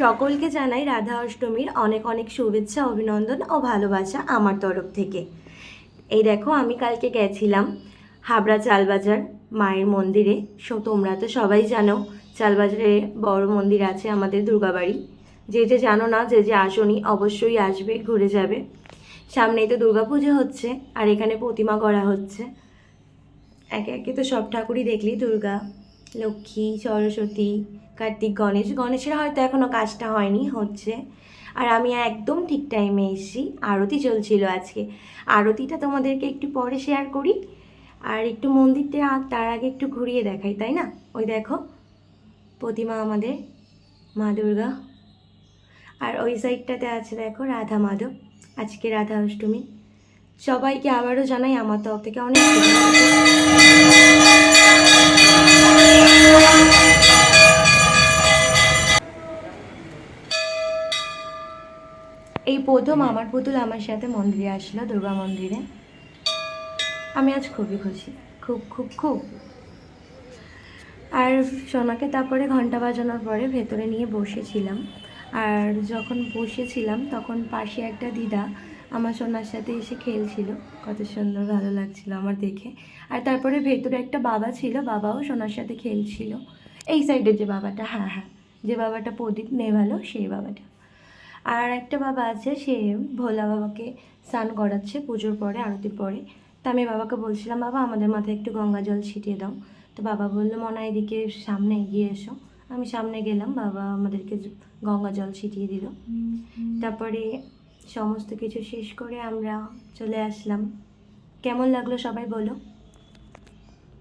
সকলকে জানাই রাধা অষ্টমীর অনেক অনেক শুভেচ্ছা, অভিনন্দন ও ভালোবাসা আমার তরফ থেকে। এই দেখো, আমি কালকে গেছিলাম হাবড়া চালবাজার মায়ের মন্দিরে। সো তোমরা তো সবাই জানো, চালবাজারে বড় মন্দির আছে আমাদের দুর্গাবাড়ি। যে যে জানো না, যে যে আসনি, অবশ্যই আসবে, ঘুরে যাবে। সামনেই তো দুর্গাপুজো হচ্ছে, আর এখানে প্রতিমা করা হচ্ছে। একে একে তো সব ঠাকুরই দেখলি, দুর্গা, লক্ষ্মী, সরস্বতী কার্তিক গণেশ, গণেশের হয়তো এখনও কাজটা হয়নি, হচ্ছে। আর আমি একদম ঠিক টাইমে এসেছি, আরতি চলছিল আজকে। আরতিটা তোমাদেরকে একটু পরে শেয়ার করি, আর একটু মন্দিরটা তার আগে একটু ঘুরিয়ে দেখাই, তাই না? ওই দেখো, প্রতিমা আমাদের, মা দুর্গা। আর ওই সাইডটাতে আছে দেখো রাধা মাধব, আজকে রাধা অষ্টমী। সবাইকে আবারও জানাই আমার তরফ থেকে অনেক এই প্রথম আমার পুতুল আমার সাথে মন্দিরে আসলো দুর্গা মন্দিরে। আমি আজ খুবই খুশি খুব খুব খুব। আর সোনাকে তারপরে ঘণ্টা বাজানোর পরে ভেতরে নিয়ে বসেছিলাম। আর যখন বসেছিলাম তখন পাশে একটা দিদা আমার সোনার সাথে এসে খেলছিল। কত সুন্দর ভালো লাগছিল আমার দেখে। আর তারপরে ভেতরে একটা বাবা ছিল বাবাও সোনার সাথে খেলছিল। এই সাইডের যে বাবাটা হ্যাঁ হ্যাঁ যে বাবাটা প্রদীপ নেভালো সেই বাবাটা। আর একটা বাবা আছে, সে ভোলা বাবাকে স্নান করাচ্ছে, পুজোর পরে, আরতির পরে। তা আমি বাবাকে বলছিলাম, বাবা, আমাদের মাথায় একটু গঙ্গা জল ছিটিয়ে দাও। তো বাবা বলল, মনে এদিকে সামনে এগিয়ে এসো। আমি সামনে গেলাম, বাবা আমাদেরকে গঙ্গা জল ছিটিয়ে দিল। তারপরে সমস্ত কিছু শেষ করে আমরা চলে আসলাম। কেমন লাগল সবাই বলো?